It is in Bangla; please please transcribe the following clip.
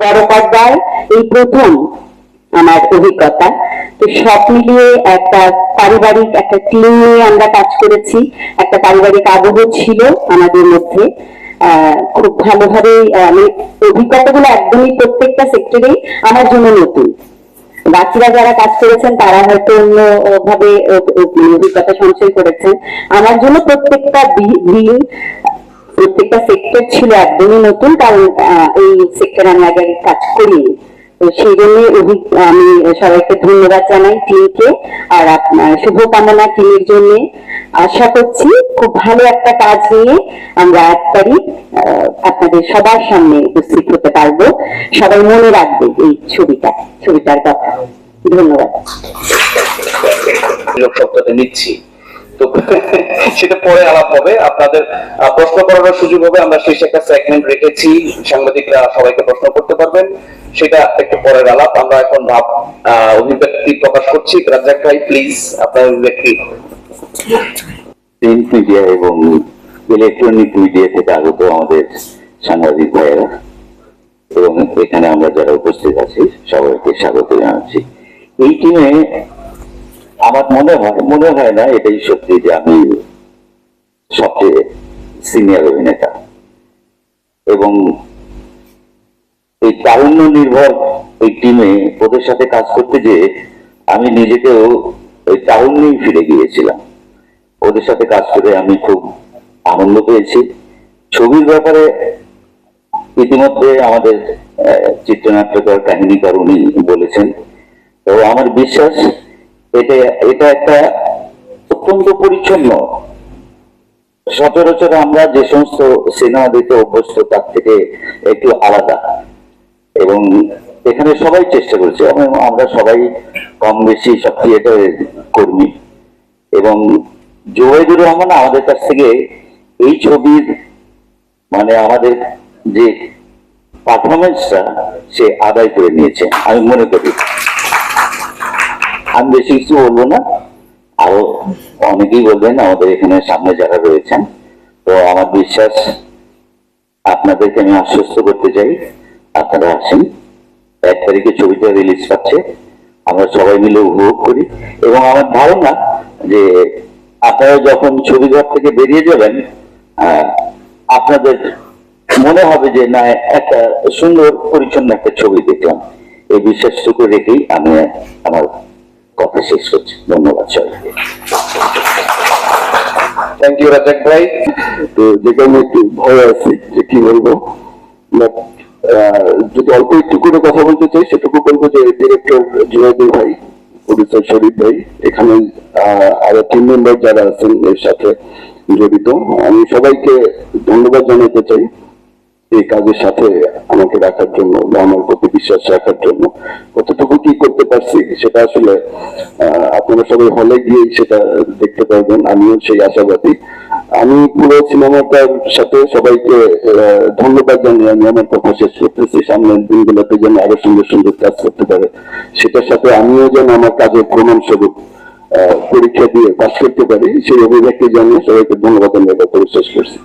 বড় পর্দায় এই প্রথম আমার অভিজ্ঞতা। তো সব মিলিয়ে একটা পারিবারিক একটা টিম নিয়ে আমরা কাজ করেছি। একটা পারিবারিক আবহ ছিল আমাদের মধ্যে। খুব ভালোভাবে আমি অভিজ্ঞতাগুলো একদমই প্রত্যেকটা সেক্টরেই আমার জন্য নতুন। বাকিরা যারা কাজ করেছেন তারা হয়তো অন্য ভাবে আহ, অভিজ্ঞতা সঞ্চয় করেছেন। আমার জন্য প্রত্যেকটা দিন প্রত্যেকটা সেক্টর ছিল একদমই নতুন, কারণ এই সেক্টরে আমি আগে কাজ করিনি। তো সেই জন্য আমি সবাইকে ধন্যবাদ জানাই টিমকে আর আপনার শুভকামনা টিমের জন্য। আশা করছি খুব ভালো একটা কাজ নিয়ে আমরা এক তারিখ আপনাদের সবার সামনে উপস্থিত হতে পারব। সবাই মনে রাখবে এই ছবিটা, ছবিটার কথা। ধন্যবাদ। নিচ্ছি। তো সেটা পরে আলাপ হবে। আপনাদের প্রশ্ন করার সুযোগ হবে। আমরা শেষে একটা সেগমেন্ট রেখেছি। সাংবাদিকরা সবাইকে প্রশ্ন করতে পারবেন। সেটা একটু পরের আলাপ। আমরা এখন ভাব অভিব্যক্তি প্রকাশ করছি। রাজ্জাক ভাই প্লিজ আপনার অভিব্যক্তি। প্রিন্ট মিডিয়া এবং ইলেকট্রনিক মিডিয়া থেকে আগত আমাদের সাংবাদিক ভাইয়েরা। এবং এখানে আমরা যারা উপস্থিত আছি, সবাইকে স্বাগত জানাচ্ছি। এই টিমে আমার মনে হয় মনে হয় না এটাই সত্যি যে আমি সবচেয়ে সিনিয়র অভিনেতা। এবং এই তারুণ্য নির্ভর এই টিমে ওদের সাথে কাজ করতে যে আমি নিজেকেও ওই তারুণ্যেই ফিরে গিয়েছিলাম। ওদের সাথে কাজ করে আমি খুব আনন্দ পেয়েছি। ছবির ব্যাপারে ইতিমধ্যে আমাদের চিত্রনাট্যকার কাহিনীকার উনি বলেছেন। তো আমার বিশ্বাস এটা এটা একটা অত্যন্ত পরিচ্ছন্ন। সচরাচর আমরা যে সমস্ত সিনেমা দেখতে অভ্যস্ত, তার থেকে একটু আলাদা। এবং এখানে সবাই চেষ্টা করেছে, এবং আমরা সবাই কম বেশি সব থিয়েটারের কর্মী। এবং জোয়েদুর রহমান আমাদের কাছ থেকে এই ছবির মানে আমাদের যে পারফরমেন্সটা সে আদায় করে নিয়েছে, আমি মনে করি। আমি বেশি কিছু বলব না। আরও অনেকেই বলবেন আমাদের এখানে সামনে যারা রয়েছেন। তো আমার বিশ্বাস আপনাদেরকে আমি আশ্বস্ত করতে চাই। আপনারা আসেন। এক তারিখে ছবিটা রিলিজ পাচ্ছে আমরা সবাই মিলে উপভোগ করি। এবং আমার ধারণা যে আপনারা যখন ছবি ঘর থেকে বেরিয়ে যাবেন আপনাদের মনে হবে যে না, একটা সুন্দর, পরিচ্ছন্ন একটা ছবি দেখলাম। এই বিশ্বাসটুকু রেখেই আমি আমার কথা শেষ করছি ধন্যবাদ সবাইকে। থ্যাংক ইউ রাজ্জাক ভাই। তো যেখানে একটু ভয় আছে যে কি বলব যদি অল্প একটু করে কথা বলতে চাই সেটুকু বলব যে ডিরেক্টর জুনাইদুল ভাই প্রডিউসার শরীফ ভাই এখানে আরও টিম মেম্বার যারা আছেন এর সাথে জড়িত। আমি সবাইকে ধন্যবাদ জানাতে চাই। এই কাজের সাথে আমাকে রাখার জন্য বা আমার প্রতি বিশ্বাস রাখার জন্য কতটুকু কি করতে পারছি সেটা আসলে আপনারা সবাই হলে গিয়ে সেটা দেখতে পারবেন। আমিও সেই আশাবাদী। আমি পুরো সিনেমাটার সাথে সবাইকে ধন্যবাদ জানিয়ে আমি আমার কথা শেষ করতেছি। সামনের দিনগুলোতে যেন আরও সুন্দর সুন্দর কাজ করতে পারে। সেটার সাথে আমিও যেন আমার কাজের প্রমাণ স্বরূপ পরীক্ষা দিয়ে পাস করতে পারি। সেই অভিব্যক্তি জানিয়ে সবাইকে ধন্যবাদ জানিয়ে কথা শেষ করছি।